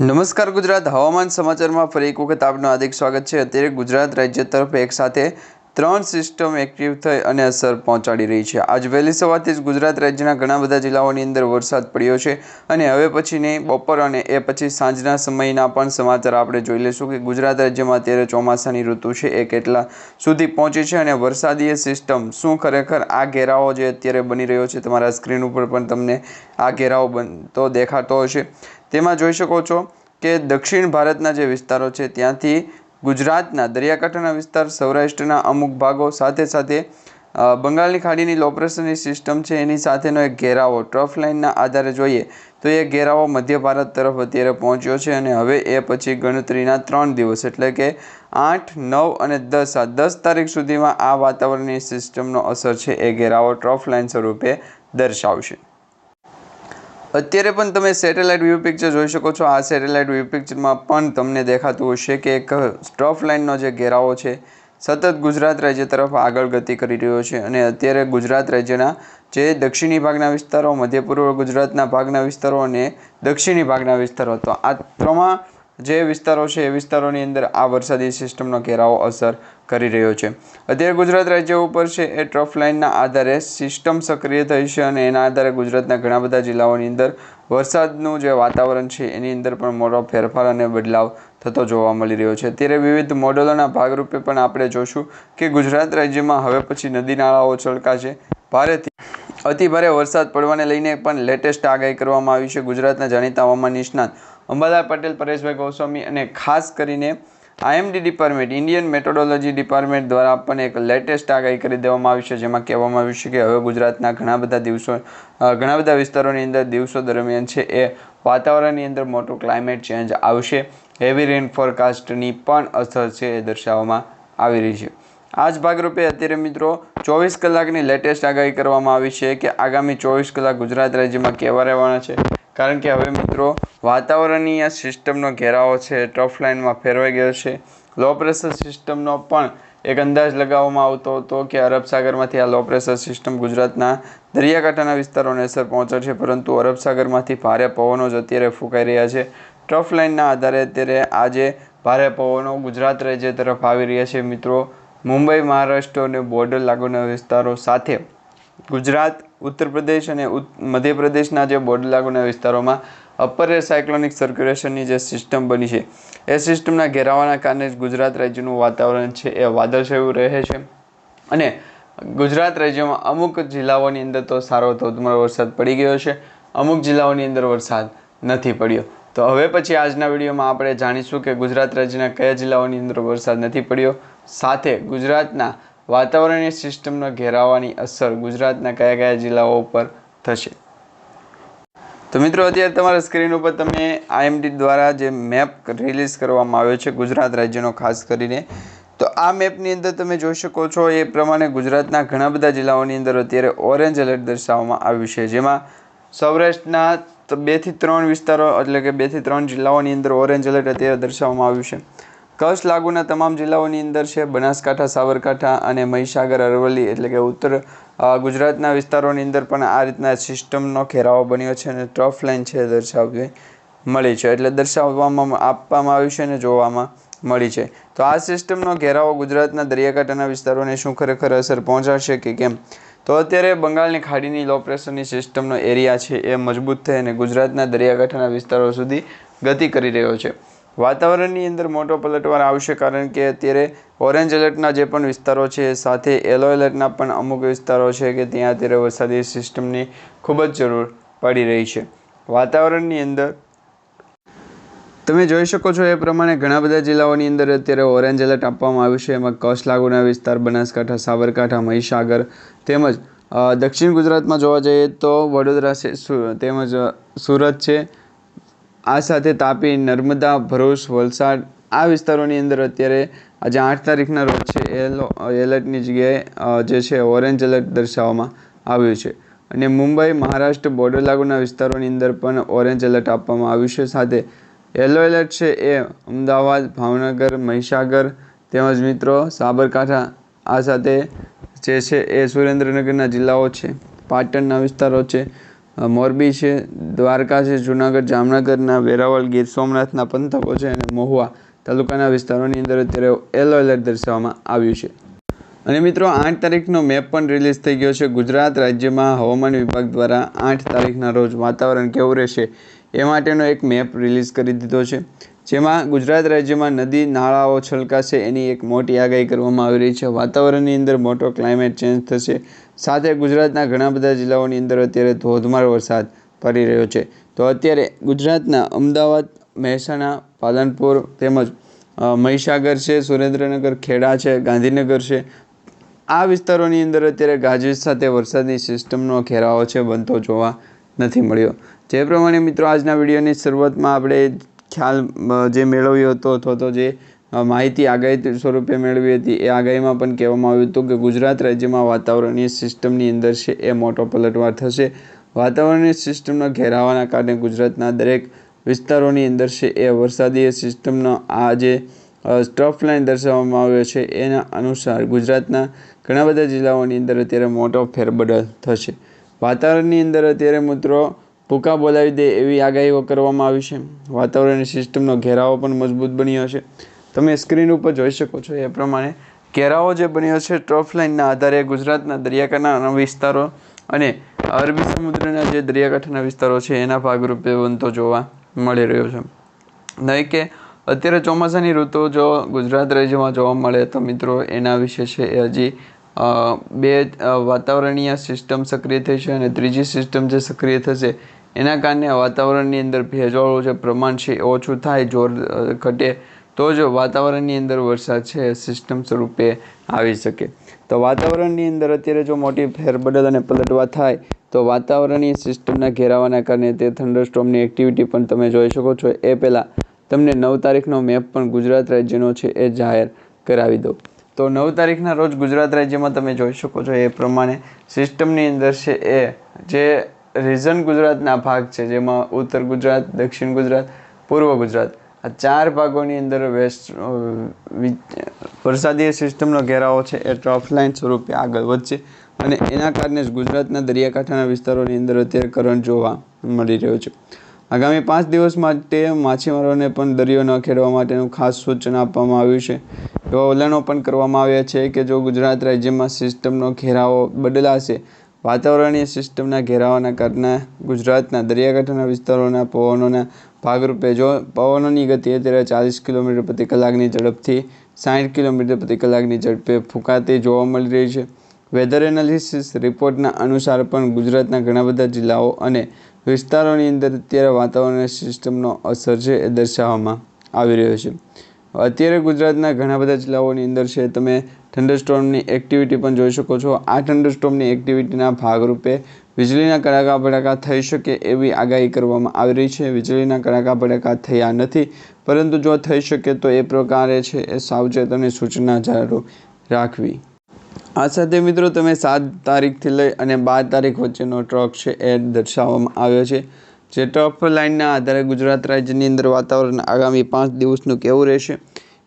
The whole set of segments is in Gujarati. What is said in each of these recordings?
નમસ્કાર ગુજરાત. હવામાન સમાચારમાં ફરી એક વખત આપનું હાર્દિક સ્વાગત છે. અત્યારે ગુજરાત રાજ્ય તરફ એક સાથે ત્રણ સિસ્ટમ એક્ટિવ થઈ અને અસર પહોંચાડી રહી છે. આજ વહેલી સવારથી જ ગુજરાત રાજ્યના ઘણા બધા જિલ્લાઓની અંદર વરસાદ પડ્યો છે અને હવે પછીની બપોર અને એ પછી સાંજના સમયના પણ સમાચાર આપણે જોઈ લઈશું કે ગુજરાત રાજ્યમાં અત્યારે ચોમાસાની ઋતુ છે, એ કેટલા સુધી પહોંચી છે અને વરસાદીય સિસ્ટમ શું ખરેખર આ ઘેરાવો જે અત્યારે બની રહ્યો છે, તમારા સ્ક્રીન ઉપર પણ તમને આ ઘેરાવો બનતો દેખાતો હશે. તેમાં જોઈ શકો છો કે દક્ષિણ ભારતના જે વિસ્તારો છે, ત્યાંથી ગુજરાતના દરિયાકાંઠાના વિસ્તાર, સૌરાષ્ટ્રના અમુક ભાગો, સાથે સાથે બંગાળની ખાડીની લો પ્રેશરની સિસ્ટમ છે, એની સાથેનો એક ઘેરાવો, ટ્રફ લાઇનના આધારે જોઈએ તો એ ઘેરાવો મધ્ય ભારત તરફ અત્યારે પહોંચ્યો છે અને હવે એ પછી ગણતરીના ત્રણ દિવસ એટલે કે આઠ, નવ અને દસ, આ દસ તારીખ સુધીમાં આ વાતાવરણની સિસ્ટમનો અસર છે, એ ઘેરાવો ટ્રફ લાઇન સ્વરૂપે દર્શાવશે. અત્યારે પણ તમે સેટેલાઇટ વ્યૂ પિક્ચર જોઈ શકો છો. આ સેટેલાઇટ વ્યૂ પિક્ચરમાં પણ તમને દેખાતું હશે કે એક સ્ટ્રફ લાઇનનો જે ઘેરાવો છે, સતત ગુજરાત રાજ્ય તરફ આગળ ગતિ કરી રહ્યો છે અને અત્યારે ગુજરાત રાજ્યના જે દક્ષિણી ભાગના વિસ્તારો, મધ્ય પૂર્વ ગુજરાતના ભાગના વિસ્તારો અને દક્ષિણી ભાગના વિસ્તારો તો આ ત્રણમાં જે વિસ્તારો છે એ વિસ્તારોની અંદર આ વરસાદી સિસ્ટમનો ઘેરાવો અસર કરી રહ્યો છે. અત્યારે ગુજરાત રાજ્ય ઉપર છે એ ટ્રફ લાઇનના આધારે સિસ્ટમ સક્રિય થઈ છે અને એના આધારે ગુજરાતના ઘણા બધા જિલ્લાઓની અંદર વરસાદનું જે વાતાવરણ છે એની અંદર પણ મોટો ફેરફાર અને બદલાવ થતો જોવા મળી રહ્યો છે. અત્યારે વિવિધ મોડેલોના ભાગરૂપે પણ આપણે જોશું કે ગુજરાત રાજ્યમાં હવે પછી નદી નાળાઓ છલકાશે. ભારેથી અતિભારે વરસાદ પડવાને લઈને પણ લેટેસ્ટ આગાહી કરવામાં આવી છે. ગુજરાતના જાણીતા હવામાન નિષ્ણાત અંબાલાલ પટેલ, પરેશભાઈ ગોસ્વામી અને ખાસ કરીને IMD department Indian meteorology department દ્વારા પણ એક લેટેસ્ટ આગાહી કરી દેવામાં આવી છે, જેમાં કહેવામાં આવ્યું છે કે હવે ગુજરાતના ઘણા બધા દિવસો ઘણા બધા વિસ્તારોની અંદર દિવસો દરમિયાન છે એ વાતાવરણની અંદર મોટું ક્લાઇમેટ ચેન્જ આવશે. હેવી રેન ફોરકાસ્ટની પણ અસર છે એ દર્શાવવામાં આવી રહી છે. આ જ ભાગરૂપે અત્યારે મિત્રો ચોવીસ કલાકની લેટેસ્ટ આગાહી કરવામાં આવી છે કે આગામી ચોવીસ કલાક ગુજરાત રાજ્યમાં કેવા રહેવાના છે? કારણ કે હવે મિત્રો વાતાવરણની આ સિસ્ટમનો ઘેરાવો છે ટ્રફ લાઇનમાં ફેરવાઈ ગયો છે. લો પ્રેશર સિસ્ટમનો પણ એક અંદાજ લગાવવામાં આવતો હતો કે અરબ સાગરમાંથી આ લો પ્રેશર સિસ્ટમ ગુજરાતના દરિયાકાંઠાના વિસ્તારોને અસર પહોંચાડશે, પરંતુ અરબ સાગરમાંથી ભારે પવનો જ અત્યારે ફૂંકાઈ રહ્યા છે. ટ્રફ લાઇનના આધારે અત્યારે આજે ભારે પવનો ગુજરાત રાજ્ય તરફ આવી રહ્યા છે. મિત્રો, મુંબઈ, મહારાષ્ટ્ર અને બોર્ડર લાગુના વિસ્તારો સાથે ગુજરાત ઉત્તર પ્રદેશ અને મધ્યપ્રદેશના જે બોર્ડર લાગુના વિસ્તારોમાં અપર એર સાયક્લોનિક સર્ક્યુલેશનની જે સિસ્ટમ બની છે, એ સિસ્ટમના ઘેરાવાના કારણે જ ગુજરાત રાજ્યનું વાતાવરણ છે એ વાદળછાયું રહે છે. અને ગુજરાત રાજ્યમાં અમુક જિલ્લાઓની અંદર તો સારો ધોધમાર વરસાદ પડી ગયો છે, અમુક જિલ્લાઓની અંદર વરસાદ નથી પડ્યો. તો હવે પછી આજના વિડીયોમાં આપણે જાણીશું કે ગુજરાત રાજ્યના કયા જિલ્લાઓની અંદર વરસાદ નથી પડ્યો, સાથે ગુજરાતના વાતાવરણીય સિસ્ટમનો ઘેરાવાની અસર ગુજરાતના કયા કયા જિલ્લાઓ ઉપર થશે? તો મિત્રો, અત્યારે તમારા સ્ક્રીન ઉપર તમે આઈએમડી દ્વારા જે મેપ રિલીઝ કરવામાં આવ્યો છે ગુજરાત રાજ્યનો, ખાસ કરીને, તો આ મેપની અંદર તમે જોઈ શકો છો એ પ્રમાણે ગુજરાતના ઘણા બધા જિલ્લાઓની અંદર અત્યારે ઓરેન્જ એલર્ટ દર્શાવવામાં આવ્યું છે. જેમાં સૌરાષ્ટ્રના બેથી ત્રણ વિસ્તારો એટલે કે બેથી ત્રણ જિલ્લાઓની અંદર ઓરેન્જ એલર્ટ અત્યારે દર્શાવવામાં આવ્યું છે. કચ્છ લાગુના તમામ જિલ્લાઓની અંદર છે બનાસકાંઠા, સાબરકાંઠા અને મહીસાગર, અરવલ્લી એટલે કે ઉત્તર ગુજરાતના વિસ્તારોની અંદર પણ આ રીતના સિસ્ટમનો ઘેરાવો બન્યો છે અને ટ્રફ લાઇન છે દર્શાવવી, મળી છે. એટલે દર્શાવવામાં આપવામાં આવ્યું છે અને જોવામાં મળી છે. તો આ સિસ્ટમનો ઘેરાવો ગુજરાતના દરિયાકાંઠાના વિસ્તારોને શું ખરેખર અસર પહોંચાડશે કે કેમ? તો અત્યારે બંગાળની ખાડીની લો પ્રેશરની સિસ્ટમનો એરિયા છે એ મજબૂત થઈ અને ગુજરાતના દરિયાકાંઠાના વિસ્તારો સુધી ગતિ કરી રહ્યો છે. વાતાવરણની અંદર મોટો પલટવાર આવશે કારણ કે અત્યારે ઓરેન્જ એલર્ટના જે પણ વિસ્તારો છે, સાથે યલો એલર્ટના પણ અમુક વિસ્તારો છે કે ત્યાં અત્યારે વરસાદી સિસ્ટમની ખૂબ જ જરૂર પડી રહી છે. વાતાવરણની અંદર તમે જોઈ શકો છો એ પ્રમાણે ઘણા બધા જિલ્લાઓની અંદર અત્યારે ઓરેન્જ એલર્ટ આપવામાં આવ્યું છે. એમાં કચ્છ લાગુના વિસ્તાર, બનાસકાંઠા, સાબરકાંઠા, મહીસાગર તેમજ દક્ષિણ ગુજરાતમાં જોવા જઈએ તો વડોદરા છે તેમજ સુરત છે. આ સાથે તાપી, નર્મદા, ભરૂચ, વલસાડ આ વિસ્તારોની અંદર અત્યારે આજે આઠ તારીખના રોજ છે એલો એલર્ટની જગ્યાએ જે છે ઓરેન્જ એલર્ટ દર્શાવવામાં આવ્યું છે. અને મુંબઈ, મહારાષ્ટ્ર બોર્ડર લાગુના વિસ્તારોની અંદર પણ ઓરેન્જ એલર્ટ આપવામાં આવ્યું છે. સાથે યલો એલર્ટ છે એ અમદાવાદ, ભાવનગર, મહીસાગર તેમજ મિત્રો સાબરકાંઠા આ સાથે જે છે એ સુરેન્દ્રનગરના જિલ્લાઓ છે, પાટણના વિસ્તારો છે. મોરબી છે, દ્વારકા છે, જૂનાગઢ, જામનગરના વેરાવળ, ગીર સોમનાથના પંથકો છે અને મહુવા તાલુકાના વિસ્તારોની અંદર અત્યારે યલો એલર્ટ દર્શાવવામાં આવ્યું છે. અને મિત્રો, આઠ તારીખનો મેપ પણ રિલીઝ થઈ ગયો છે. ગુજરાત રાજ્યમાં હવામાન વિભાગ દ્વારા આઠ તારીખના રોજ વાતાવરણ કેવું રહેશે એ માટેનો એક મેપ રિલીઝ કરી દીધો છે. જેમાં ગુજરાત રાજ્યમાં નદી, નાળાઓ છલકાશે એની એક મોટી આગાહી કરવામાં આવી રહી છે. વાતાવરણની અંદર મોટો ક્લાઇમેટ ચેન્જ થશે. સાથે ગુજરાતના ઘણા બધા જિલ્લાઓની અંદર અત્યારે ધોધમાર વરસાદ પડી રહ્યો છે. તો અત્યારે ગુજરાતના અમદાવાદ, મહેસાણા, પાલનપુર તેમજ મહીસાગર છે, સુરેન્દ્રનગર, ખેડા છે, ગાંધીનગર છે, આ વિસ્તારોની અંદર અત્યારે ગાજવીજ સાથે વરસાદની સિસ્ટમનો ઘેરાવો છે, બનતો જોવા નથી મળ્યો. જે પ્રમાણે મિત્રો, આજના વિડીયોની શરૂઆતમાં આપણે ખ્યાલ જે મેળવ્યો હતો, અથવા તો જે માહિતી આગાહી સ્વરૂપે મેળવી હતી. એ આગાહીમાં પણ કહેવામાં આવ્યું હતું કે ગુજરાત રાજ્યમાં વાતાવરણીય સિસ્ટમની અંદર છે એ મોટો પલટવાર થશે. વાતાવરણીય સિસ્ટમના ઘેરાવાના કારણે ગુજરાતના દરેક વિસ્તારોની અંદર છે એ વરસાદી સિસ્ટમનો આ જે સ્ટફ લાઇન દર્શાવવામાં આવ્યો છે. એના અનુસાર ગુજરાતના ઘણા બધા જિલ્લાઓની અંદર અત્યારે મોટો ફેરબદલ થશે. વાતાવરણની અંદર અત્યારે મિત્રો ભૂકા બોલાવી દે એવી આગાહીઓ કરવામાં આવી છે. વાતાવરણની સિસ્ટમનો ઘેરાવો પણ મજબૂત બન્યો છે. તમે સ્ક્રીન ઉપર જોઈ શકો છો એ પ્રમાણે ઘેરાવો જે બન્યો છે ટ્રફ લાઇનના આધારે ગુજરાતના દરિયાકાંઠાના વિસ્તારો અને અરબી સમુદ્રના જે દરિયાકાંઠાના વિસ્તારો છે એના ભાગરૂપે બનતો જોવા મળી રહ્યો છે. નહીં કે અત્યારે ચોમાસાની ઋતુ જો ગુજરાત રાજ્યમાં જોવા મળે તો મિત્રો એના વિશે છે એ હજી બે વાતાવરણીય સિસ્ટમ સક્રિય થઈ છે અને ત્રીજી સિસ્ટમ જે સક્રિય થશે એના કારણે વાતાવરણની અંદર ભેજવાળું જે પ્રમાણ છે એ ઓછું થાય, જોર ઘટે તો જ વાતાવરણની અંદર વરસાદ છે સિસ્ટમ સ્વરૂપે આવી શકે. તો વાતાવરણની અંદર અત્યારે જો મોટી ફેરબદલ અને પલટવા થાય, તો વાતાવરણીય સિસ્ટમના ઘેરાવાના કારણે તે થંડરસ્ટોમની એક્ટિવિટી પણ તમે જોઈ શકો છો. એ પહેલાં તમને નવ તારીખનો મેપ પણ ગુજરાત રાજ્યનો છે એ જાહેર કરાવી દઉં. તો નવ તારીખના રોજ ગુજરાત રાજ્યમાં તમે જોઈ શકો છો એ પ્રમાણે સિસ્ટમની અંદર છે એ જે રિઝન ગુજરાતના ભાગ છે, જેમાં ઉત્તર ગુજરાત, દક્ષિણ ગુજરાત, પૂર્વ ગુજરાત આ ચાર ભાગોની અંદર વેસ્ટ વરસાદીય સિસ્ટમનો ઘેરાવો છે, એ ટ્રફલાઇન સ્વરૂપે આગળ વધશે અને એના કારણે જ ગુજરાતના દરિયાકાંઠાના વિસ્તારોની અંદર અત્યારે કરંટ જોવા મળી રહ્યો છે. આગામી પાંચ દિવસ માટે માછીમારોને પણ દરિયો ન ખેડવા માટેનું ખાસ સૂચન આપવામાં આવ્યું છે. એવા વલણો પણ કરવામાં આવ્યા છે કે જો ગુજરાત રાજ્યમાં સિસ્ટમનો ઘેરાવો બદલાશે, વાતાવરણીય સિસ્ટમના ઘેરાવાના કારણે ગુજરાતના દરિયાકાંઠાના વિસ્તારોના પવનોના ભાગરૂપે જો પવનોની ગતિ અત્યારે ચાલીસ કિલોમીટર પ્રતિ કલાકની ઝડપથી સાઠ કિલોમીટર પ્રતિ કલાકની ઝડપે ફૂંકાતી જોવા મળી રહી છે. વેધર એનાલિસિસ રિપોર્ટના અનુસાર પણ ગુજરાતના ઘણા બધા જિલ્લાઓ અને વિસ્તારોની અંદર અત્યારે વાતાવરણ સિસ્ટમનો અસર છે એ દર્શાવવામાં આવી રહ્યો છે. અત્યારે ગુજરાતના ઘણા બધા જિલ્લાઓની અંદર છે, તમે થંડરસ્ટોર્મની એક્ટિવિટી પણ જોઈ શકો છો. આ થંડરસ્ટોર્મની એક્ટિવિટીના ભાગરૂપે વીજળીના કડાકા ભડાકા થઈ શકે એવી આગાહી કરવામાં આવી રહી છે. વીજળીના કડાકા ભડાકા થયા નથી, પરંતુ જો થઈ શકે તો એ પ્રકારે છે એ સાવચેત અને સૂચના જાહેર રાખવી. આ સાથે મિત્રો તમે સાત તારીખથી લઈ અને બાર તારીખ વચ્ચેનો ટ્રક છે એ દર્શાવવામાં આવ્યો છે, જે ટ્રફ લાઇનના આધારે ગુજરાત રાજ્યની અંદર વાતાવરણ આગામી પાંચ દિવસનું કેવું રહેશે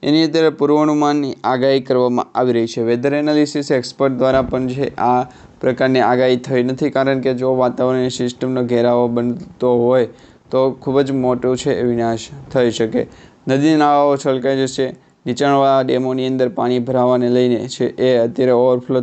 એની અત્યારે પૂર્વાનુમાનની આગાહી કરવામાં આવી રહી છે. વેધર એનાલિસિસ એક્સપર્ટ દ્વારા પણ છે આ પ્રકારની આગાહી થઈ નથી કારણ કે જો વાતાવરણ સિસ્ટમનો ઘેરાવો બનતો હોય તો ખૂબ જ મોટો છે એ વિનાશ થઈ શકે. નદી નાળાઓ છલકાઈ જશે. નીચાણવાળા ડેમોની અંદર પાણી ભરાવાને લઈને છે એ અત્યારે ઓવરફ્લો